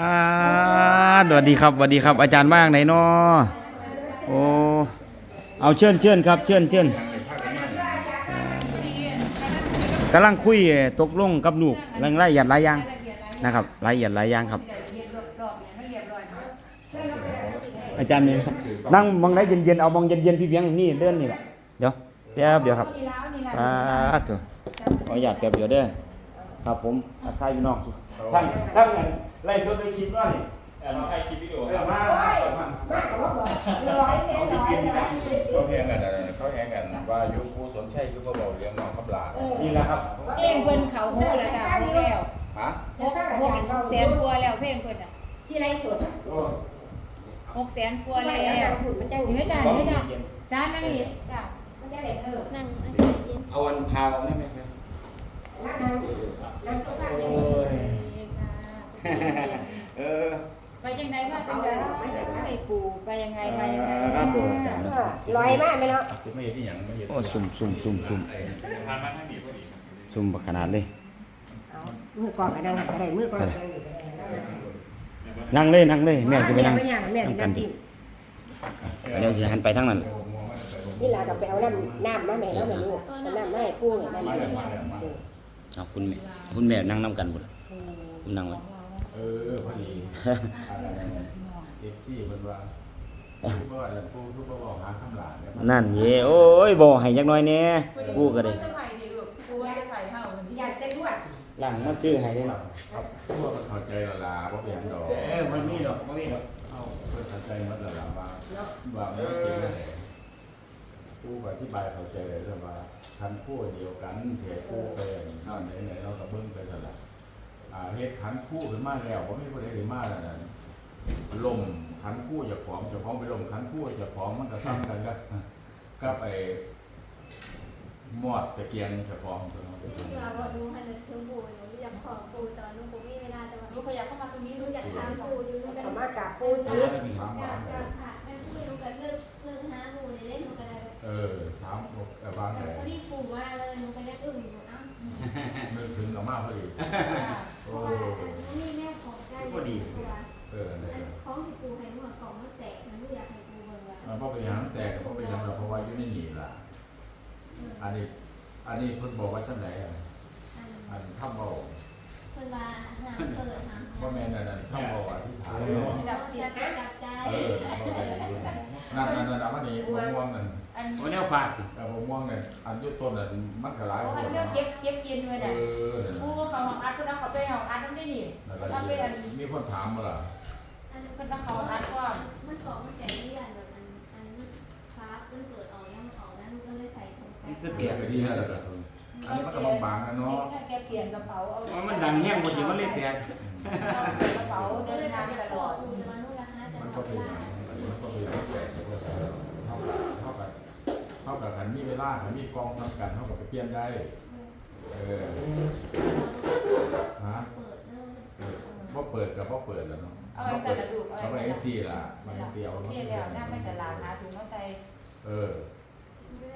สวัสดีครับสวัสดีครับ อาจารย์ว่างไหนนาะโอ้เอาเชิญเชิญครับ เชิญเชิญกำลังคุยตกลงกับลูกเรื่องรายละเอียดหลายอย่างนะครับรายละเอียดหลายอย่างครับ อาจารย์นี่ครับนั่งมองได้เย็นๆเอามองเย็นๆพี่เบียงนี่เดินนี่แหละเดี๋ยวแป๊บเดี๋ยวครับอ่าตัวขออนุญาตแป๊บเดี๋ยวเด้อครับผมทักทายพี่น้องท่านท่าน ไล่สดในคลิปว่านี่แอบมาให้คลิปวิดีโอเออมามามามากกว่าบอกร้อยไม่ร้อยนะเขาแหงกันอะไรเขาแหงกันว่ายุคผู้สนใช่ยุคก็บอกเลี้ยงน้องขับหลานี่แหละครับเพลงเพิ่นเขาโหแล้วจ้ะหกแล้วฮะหกหกแสนกว่าแล้วเพลงเพิ่นอะที่ไรสดโอ้หกแสนกว่าอะไรแล้วนะหุ่นมันจะเนื้อจ้าเนื้อจ้าจ้านั่งนี่จ้ามันจะอะไรเออนั่งเอาอันพาวได้ไหมครับนั่งนั่งนั่ง เออไปจังไดมาจังไดไปปูไปยังไงไปยังไงครับผมอาจารย์ลอยมากไหมเนาะที่ไม่เห็นที่อย่างไม่เห็นโอ้ซุ่มซุ่มซุ่มซุ่มซุ่มบักขนาดเลยมือกองกันนั่งอะไรมือกองนั่งเลยนั่งเลยแม่จะไปนั่งไม่ยังแม่นั่งกันั่นงกินเดี๋ยวจะหันไปทางนั้นนี่แหละกับไปเอาน้ำน้ำมาแม่น้ำแม่ลูกน้ำมาให้ปูแม่นั่นมาเอแล้วงมาแล้วมาเอาคุณแม่คุณแม่นั่งนํกันบุญคุณนั่งไว้ เออพอดีเอฟซีมันว่าทุกว่าผู้ทุกว่าบอกหาคำหลานเนี่ยนั่นเย่โอ้ยบ่ให้จักหน่อยแหน่กูก็ได้อยากได้ด้วยหลังมาซื้อให้ได้หรอครับพวกมันเข้าใจละลาเพราะเพียงดอกเออมันมีดอกมันมีดอกเอ้าเพื่อเข้าใจมันละลาว่าว่าไม่เป็นไรผู้อธิบายเข้าใจเลยว่าทันผู้เดียวกันเสียผู้ไปนั่นไหนๆเราก็เบิ่งไปเท่าไหร่อ่า เฮ็ดขันคู่ขึ้นมาแล้วบ่มีผู้ใดได้มาแล้วนั่นลมขันคู่จะผอมจะพร้อมไปลมขันคู่จะผอมมันก็ซ้ำกันก็ก็ไปมอดตะเกียงจะพร้อมตัวนั้นเราบอกดูให้นึกถึงปู่หนูอยากขอปู่แต่ว่าหนูปู่ไม่เวลาแต่ว่าลูกขยับเข้ามาตรงนี้หนูลูกอยากถามปู่อยู่หนูจะสามารถกับปูอยานี้กอยากค่ะแม่ที่หนูก็เลิกเลิกหาหนูในเล่นหนูก็ได้เออถามบอกแต่บางแต่แต่พอดีปู่ว่าเลยหนูก็ได้อึ้งหนูอ้าวนึกถึงกับมาพอดีเพ โอ้นนี้แม่ของใจตัวเออเนี่ยอันของที่ปูให้หนวดของมันแตกมันไม่อยากให้ปูเบิ่งว่ามันก็ไปหยังแต่ก็ไปหยังเราเพราะว่าอยู่ในนี่ล่ะอันนี้ อันนี้เพิ่นบอกว่าจังไหนอะอันถ้าเบาเพิ่นว่าหาเปิดหาว่าแม่นอันนั้นถ้าเบาอธิษฐานจับจิตจับใจเออนั่นนั่นนั่นเอามานี่มะม่วงนั่น อันโอ้แนวฝากเออมะม่วงนั่นอันอยุต้นนั่นมันก็หลายอัคนนเนี้ยเก็บเก็บกินไว้เอน่ะอนั่นปูน่ะเขาของอัดเพิ่นเอาเขาไปของอัดนั่นได้นี่นั่นแหละถ้าเป็นอันมีคนถามมาล่ะอันเพิ่นเอาเขาอัดว่ามันเกาะมันแตกเรื่อยแบบอันอันฟ้ามันเปิดออกยังมันออกแล้วหนูก็เลยใส่ถุงไปเกียร์ก็ดีนะแต่ละคนอันนี้มันก็บางๆนะเนาะแค่แกเปลี่ยนกระเป๋าเอาว่ามันดังแห้งบ่สิมันเลยแตกเอาใส่กระเป๋าเดินทางตลอดมันก็เป็นอย่างนั้นอันนี้มันก็เป็นอย่างแปลกๆเท่ากับเท่ากับเท่ากับขันมีเวลาขันมีกองสำคัญเท่ากับไปเปลี่ยนได้ เออฮะพอเปิดกับพอเปิดแล้วเนาะเอาไว้ใส่กระดูกเอาไปเอ็กซี่ล่ะมาเอ็กซี่เอาโอมาเคแล้วน่าไม่จะล้างหาถุงมาใส่ เออ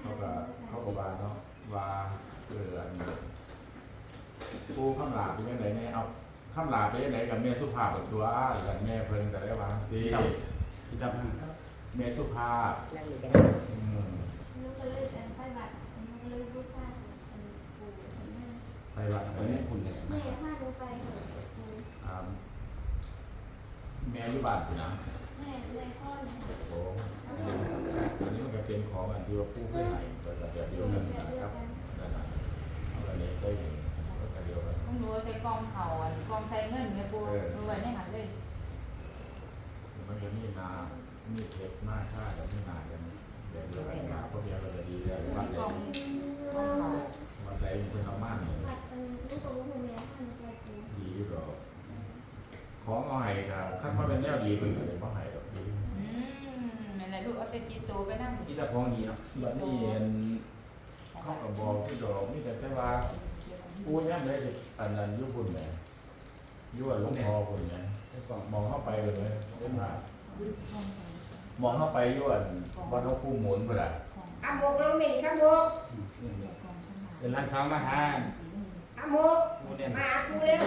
เขาก็เขาก็ว่าเนาะว่าเอออันนี้ปูข้ามหลาเป็นยังไงแน่เอาข้ามหลาเป็นยังไงกับแม่สุภาพกับตัวกับแม่เพิ่นก็ได้วางสิพี่ครับแม่สุภาพ ไปู่อันแม่ไปวัดใส่คุณเลยแม่พาหนูไปเถอะปู่อ่าแม่อยุบาทนะแม่แม่พ่อเนี่ยโอ้อันนี้มันก็เป็นของอันที่ว่าผู้ให้ให้แต่แบบเดียวกันนะครับนั่นน่ะเอาอันนี้ได้เห็นก็เดียวกันต้องดูใส่กองเขาอะกองใส่เงินเนี่ยปูดูไว้ในหันเลยมันจะมีนามีเทปมากค่าแต่ไม่นาน เดียวกันนะเพราะเดียวกันจะดีแล้ววัดกใดองกองเขาวัดใดมันเป็นธรรมะนี่บัตรเป็นลูกกับลูกแม่พาหนูไปปู่ดีอยู่ดอกของเอาให้ครับถ้ามันเป็นแนวดีมันก็เลยบ่ให้ดอกดีอืมนั่นแหละลูกเอาเศษกีโตไปนั่งพี่ตาของดีเนาะบัดนี้เห็นเขาก็บอกที่ดอกมีแต่แต่ว่าปูย่ำได้อันนั้นอยุบุญแหม่อยุ่อันหลวงพ่อบุญแหมมองเข้าไปเลยไหมเล่นมา มองเข้าไปอยุ่อันวัดหลวงปู่หมุนพุ่นอะอาบกลงเมนี่ครับบกเป็นร้านสาวมาหาออาโมปูเนี่ยมาหาปูเร็ว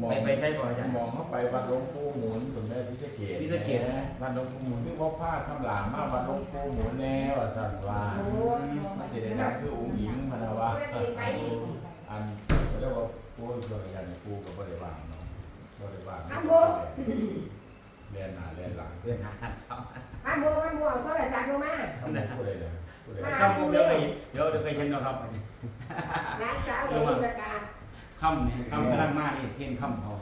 มองไปไปใช้บ่อาจารย์มองเข้าไปวัดหลวงปู่หมุนถึงแม่ศรีสะเกษที่สะเกดบ้านหลวงปู่หมุนคือว่าพลาดคำหลามมาวัดหลวงปู่หมุนแน่ว่าสั่นว่าโอ้มันสิได้ดังคือองค์หญิงพะนะว่าก็ได้ไปดิอันเรียกว่าปู่ส่วนใหญ่เนี่ยปู่ก็บ่ได้ว่างเนาะบ่ได้ว่างเรียนหน้าเรียนหลังเพื่อนหาหันเสาอาโมอาโมเอาโทรศัพท์ลงมาทำไมผู้ใดเลยผู้ใดคำเดี๋ยวเคยเดี๋ยวเดี๋ยวเคยเห็นเนาะครับร้านสาวเลยคุณประกาศคำนี่คำกำลังมานี่เทียนคำเขา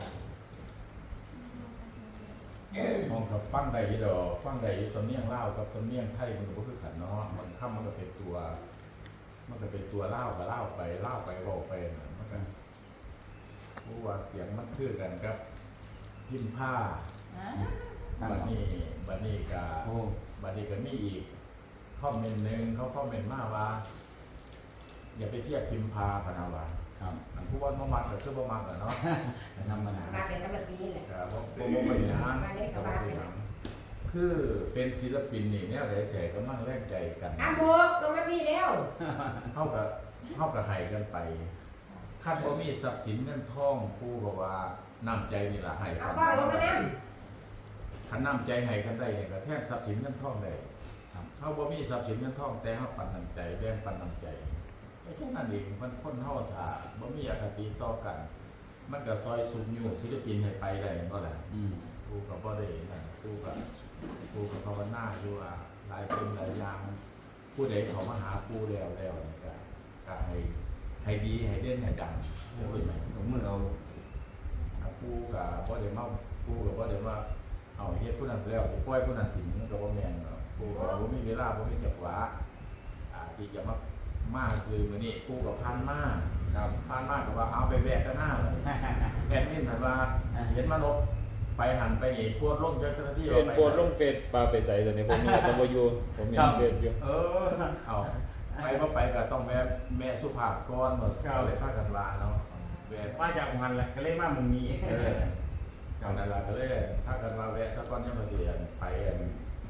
มองกับฟังใดอยู่ดอกฟังใดอยู่สำเนียงลาวกับสำเนียงไทยมันก็บ่คือกันเนาะมันคำมันก็เป็นตัว มันก็เป็นตัวเล่าวกับเล่าวไปเล่าวไปเว้าไปน่ะมันก็ผู้ว่าเสียงมันคือกันครับ พิมพ์ผ้าฮะ บัดนี้บัดนี้ก็โอ้บัดนี้ก็มีอีกคอมเมนต์หนึงเขาคอมเมนต์มาว่า อย่าไปเทียบพิมพ์ผ้าพะนาวาครับอันผู้ว่าบ่มักก็คือบ่มักอะเนาะธรรมดามาเป็นสมัครปีแหละครับผมผมบ่เป็นหยังมาได้ก็ว่าไปคือเป็นศิลปินนี่แนวใดแสกำลังแรงใจกันอาโมลงมาพี่เร็วเฮากับเฮากับให้กันไปคาดบ่มีทรัพย์สินเงินทองผู้ก็ว่าน้ำใจนี่ล่ะให้เอากันก้อนลงมานั่งคั นน้ำใจให้กันได้เนี่ยก็แทนทรัพย์สินเงินทองได้ครับเฮาบ่มีทรัพย์สินเงินทองแต่เฮาปันน้ำใจแบ่งปันน้ำใจแค่นั้นเองมันคนเฮาถ้าบ่มีอคติต่อกัน มันก็ซอยสุบอยู่ศิลปินให้ไปได้บ่ล่ะอืมกูก็บ่ได้นั่นกูก็กูก็ภาวนาอยู่ว่าหลายสิ่งหลายอย่างผู้ใดเขามาหากูแล้วแล้วนี่ก็ก็ให้ให้ดีให้เด่นให้ดังจังซี่แหมผมมือเอาถ้ากูก็บ่ได้มากูก็บ่ได้ว่า เอาเฮ็ดผู้นั้นแล้วสิปล่อยผู้นั้นทิ้งมันก็บ่แม่นเนาะกูก็บ่มีเวลาบ่มีจังหวะอ่าที่จะมามาคือมื้อนี้กูก็ผ่านมาครับผ่านมาก็ว่าเอาไปแวะกันหน้าเลยแค่นี้มันว่าเห็นมานกไปหันไปนี่พวดลงเจ้าหน้าที่เป็นไปโพสต์ลงเฟซปลาไปใส่ต่ในผมมีแต่บ่อยู่ผมมีเฟซอยู่เออเอาไปก็ไปก็ต้องแม่แม่สุภาพก่อนหมดครับเลยพากันลาเนาะแวะมาจากอุหันแหละก็เลยมามุมนี้ เออเอานั่นล่ะก็เลยพากันมาแวะสักก้อนยังมาเสียนไปอัน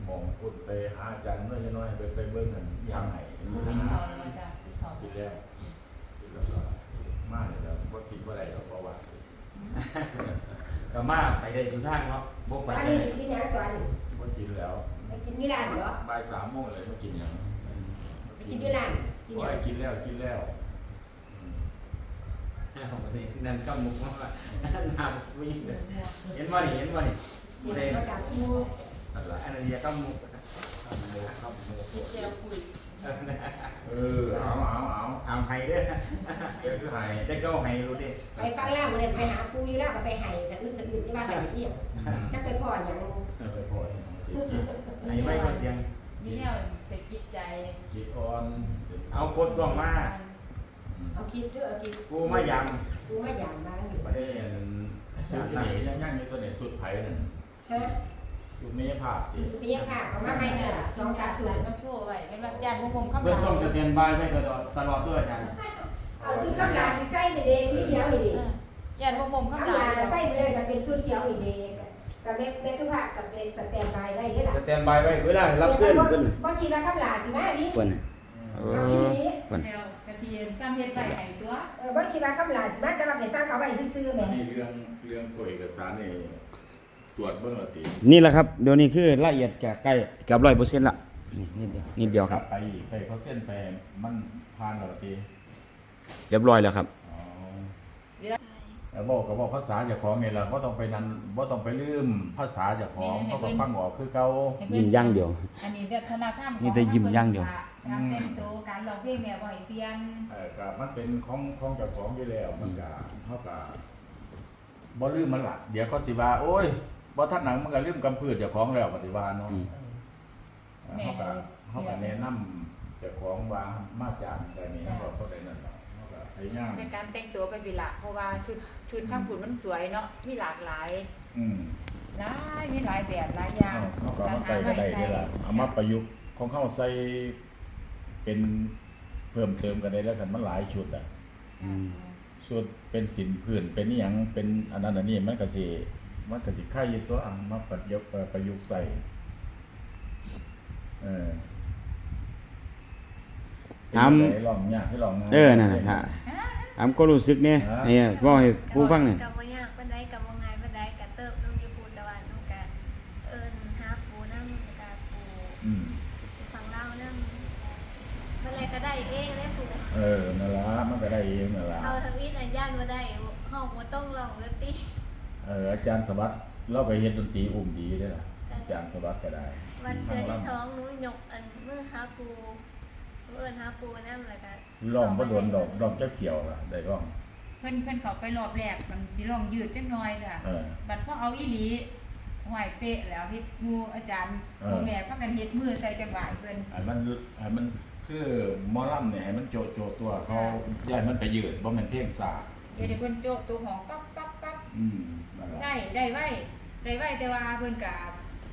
มองพุดไปหาอาจารย์น้อยน้อยไปไปเบิ่งกันยามไหนกินข้าวแล้วจ้ะกินแล้วกินแล้วก็มาเลยแล้วบ่ากินบ่ได้หรเราะว่าก็มาไปได้สุดทางเนาะบ่ไปอันนี้สิกินยังก่อนบ่กินแล้วไปกินที่ร้านเหรอบ่ายสามโมงเลยบ่กินยังไปกินที่ร้านกินบ่ยังให้กินแล้วกินแล้ว นั่นก็มุกมาน้ำวิ่งเห็นว่านี่เห็นว่านี่กินประกอันนั้นก็มุกเออเอาเอาเอาเอาไห้เด้อเดี๋ยวคือให้ได้ก็ไห้รู้ดิไปฟังแล้วมันไปหาปูอยู่แล้วก็ไปไห้สะอื้นสะอื้นที่บ้านไปเที่ยวจะไปพ่ออย่างไปพ่อจิตไห้ไม่ก็เสียงมีแนวเศรษฐกิจใจจิตอ่อนเอากดกล้องมา เอาคลิปด้วยเอาคลิปกูมายปูมาอย่างมาอยู่ประเด็นสุดนี่ยังยังอยู่ตัวไหนสุดไผ่นั่นฮะสุดเมยภาพที่ไปยังค่ะเอามาให้เนี่ยสองสามศูนย์มาโชว์ไว้เป็นรักญาติพวกผมข้างำหเบื้อลังงต้นสแตนบายไว้ตลอดตลอดด้วยอาจารย์เอาชุดกำลาสีใส่นี่เด้สีเขียวนี่ดิญาติพวกผมข้างกำหลัลางใส่ไปเลยจะเป็นชุดเขียวนี่เด้กับแม่แม่ทุกภาคกับเป็นสแตนบายไว้เด้อล่ะสแตนบายไว้เวลารับเสื้อเพิ่นบ่คิดว่ากำลาสิมาดิเพิ่นเอเอาอีอหลีเพิ่น แนว กระเทียมซ้ำเฮ็ดไปให้ตัวเออบ่คิดว่ากำลาสิมาจะรับไปสร้างเขาไว้ซื่อๆแหม่นี่เรื่องเรื่องตัวเอกสารนี่ตรวจเบื้องละตีนี่แหละครับเดี๋ยวนี้คือละเอียดแก่ใกล้กับ100%ละนี่นิดเดียวนิดเดียวครับ ไปอีกไปเขาเส้นไปมันผ่านละตีเรียบร้อยแล้วครับอ๋อแล้วบอกก็บอกภาษาเจ้าของนี่แหละบ่ต้องไปนั้นบ่ต้องไปลืมภาษาเจ้าของเขาก็ฟังออกคือเก่ายิ้มอย่างเดียว อันนี้แบบธนาคารนี่แต่ยิ้มอย่างเดียว การแต่งตัวการร้องเพลงเนี่ยบ่ให้เปลี่ยนเออก็มันเป็นของของเจ้าของอยู่แล้วมันก็เฮาก็บ่ลืมมันล่ะเดี๋ยวเขาสิว่าโอ้ยบ่ทันหนังมันก็ลืมกำพืชเจ้าของแล้วปฏิว่าเนาะอืม เฮาก็เฮาก็แนะนำเจ้าของว่ามาจากแต่นี้เฮาก็บ่ได้นั่นหรอกเฮาก็พยายามเป็นการแต่งตัวเป็นวิละเพราะว่าชุดชุดข้างฝุ่นมันสวยเนาะมีหลากหลายอืม หลายมีหลายแบบหลายอย่างเฮาก็เอามาใส่ก็ได้เด้ล่ะเอามาประยุกต์ของเฮาใส่ เป็นเพิ่มเติมกันได้แล้วกันมันหลายชุดอะอืมชุดเป็นสินพื้นเป็นอหยังเป็นอันนั้นอันนี้มันก็สิมันก็สิค่ายอยู่ตัวอะมาประยุกต์เอ่อประยุกต์ใส่เออถามเป็นจั่งใดลองยากให้ลองง่ายเออนั่นแหละครับอ่าอามก็รู้สึกเนี่ยเนี่ยเว่าให้ผู้ฟังเนี่ยกับบ่ยากปานใดกับบ่ง่ายปานใดก็เติบนุ่งอยู่ปูแต่ว่านุ่งก็เอิ้นหาปูนำก็ปู อืม ฟังเล่านำเมื่อ ไรก็ได้เองได้ปูเออนั่นล่ะมันก็ได้เองนั่นล่ะเอาทวิตอันย่านบ่ได้ห้องบ่ต้องลองดนตรีเอออาจารย์สวัสดิ์เราไปเฮ็ดดนตรีอุ้มดีเด้อล่ะอาจารย์สวัสดิ์ก็ได้วันเทื่อที่ท้องหนูยกอันมือหาปูเอิ้นหาปูนำแล้วก็ร้องบ่โดนดอกดอกจักเขียวล่ะได้ร้องเพิ่นเพิ่นเขาไปรอบแรกมันสิลองยืดจักหน่อยจ้ะเออบัดพอเอาอีหลีห่วยเป๊ะแล้วเฮ็ดหมู่อาจารย์เออพ่อแม่พากันเฮ็ดมือใส่จังหวะเพิ่นให้มันให้มัน คือหมอลำเนี่ยให้มันโจโจตัวเขาย้ายมันไปยืดบ่แม่นเพลงสากเดี๋ยวเดี๋ยวเพิ่นโจกตัวของปั๊บปั๊บปั๊บอืมนั่นล่ะได้ได้ไว้ได้ไว้แต่ว่าเพิ่นก็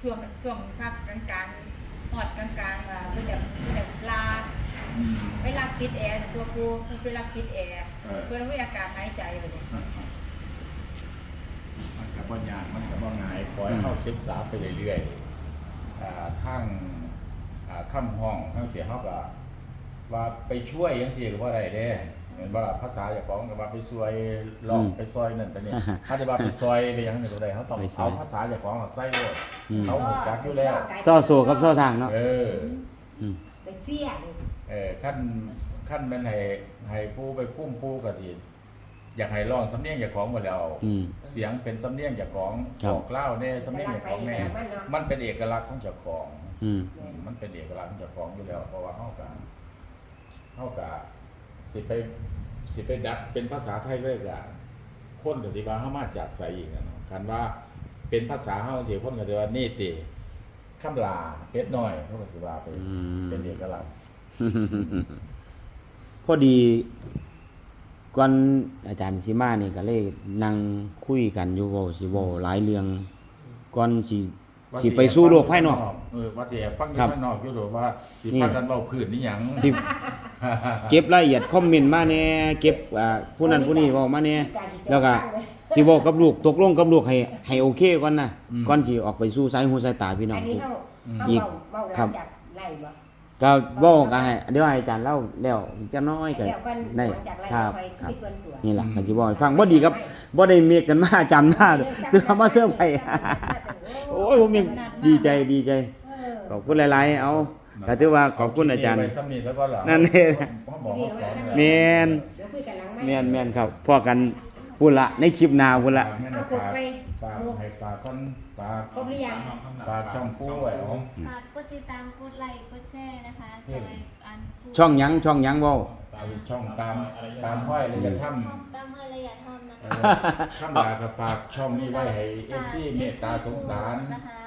ช่วงช่วงพักกลางๆฮอดกลางๆว่าเพิ่นจะเพิ่นจะลาอืมไปรับปิดแอร์ตัวปูเพิ่นไปรับปิดแอร์เออ เพิ่นมีอากาศหายใจไปเลยมันก็บ่ยากมันก็บ่ง่ายขอให้เฮาศึกษาไปเรื่อยๆอ่าทั้งอ่าคำห้องทั้งเสียเฮาก็ ว่าไปช่วยจังซี่ก็บ่ได้เด้เหมือนว่าภาษาเจ้าของก็ว่าไปช่วยลองไปซอยนั่นไปนี่ถ้าจะว่าไปซอยไปหยังนี่ก็ได้เฮาต้องไปซอยเอาภาษาเจ้าของมาใส่โลดอืมเขารู้จักอยู่แล้วซ่อโซกับซ่อทางเนาะเอออืมไปเสียนี่เออขั้นขั้นแมันให้ให้ผู้ไปคุ้มผู้ก็ดีอยากให้ร้องสำเนียงจากของหมดแล้วอืมเสียงเป็นสำเนียงจากของครับบอกเล่าเนี่ยสำเนียงจากของแม่ไปมันเนาะมันเป็นเอกลักษณ์ของเจ้าของอืมอืมมันเป็นเอกลักษณ์ของเจ้าของอยู่แล้วเพราะว่าเฮากะ เฮากะสิไปสิไปดัดเป็นภาษาไทยเลยกะคนก็สิว่าเฮามาจากไสอีกนะเนาะคันว่าเป็นภาษาเฮาสิคนก็สิว่านี่ติคำลาเป็ดน้อยเขาก็สิว่าไปอืม เป็นเอกลักษณ์พอดีก่อนอาจารย์สิมานี่ก็เลยนั่งคุยกันอยู่เว้าสิเว้าหลายเรื่องก่อนสิสิไปสู่โลกภายนอก เออว่าสิแอบฟังอครัยู่บภายนอกอยู่หรือว่าสินี่พากันเว้าพื้นนี่หยังสิ เก็บรายละเอียดคอมเมนต์มาแหน่เก็บอ่าผู้นั้นผู้นี้เว้ามาแหน่แล้วก็สิบอกกับลูกตกลงกับลูกให้ให้โอเคก่อนนะก่อนสิออกไปสู่สายหูสายตาพี่น้ออังนนี้เฮาเฮาอีกเว้าเว้าหครัลับ งจากไล่บ่ก็เว้าก็ให้เดี๋ยวให้อาจารย์เล่าแล้วจะน้อยก็ แล้วกันได้หลังจากไล่ครับไปครับคุยส่วนตัวนี่ล่ะก็สิบอกให้ฟังบ่ดีครับบ่ได้เมกกันมาอาจารย์มาเด้อคือเอามาเสื้อร์ไผโอ้ยผมยังดีใจดีใจ เออขอบคุณหลาย ๆ เอา ก็ถือว่าขอบคุณอาจารย์เไปซ้ำนี่แล้วก็เหรอนั่นเองเขาบอกเขาสอนแล้วแม่นเดี๋ยวคุยกันหลังไมค์แม่นแม่นครับพอกันพูดละในคลิปหน้าพูดละ ฝากแม่นฝากฝากให้ฝากคนฝาก ครบหรือยัง ฝากช่องผู้ไว้เอาฝากกดติดตามกดไลค์กดแชร์นะคะสำหรับอันปูช่องหยังช่องหยังเว้าเอาช่องตามตามห้อยเลยจะทำห้องตามเมื่อระยะทอมนะเอคะอข้ามลาก็ฝากช่องนี้ไว้ให้เอฟซีเมตตาสงสาร นะคะ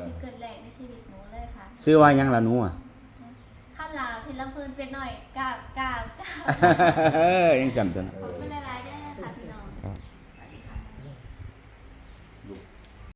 ค่ะเป็นซิงเกิลแรกในชีวิตหนูเลยค่ะซื้อว่าหยังล่ะหนูอะข้ามลาพี่ลำเพลินเป็นหน่อยกราบกราบกราบเออยังจำตัวนะขอบ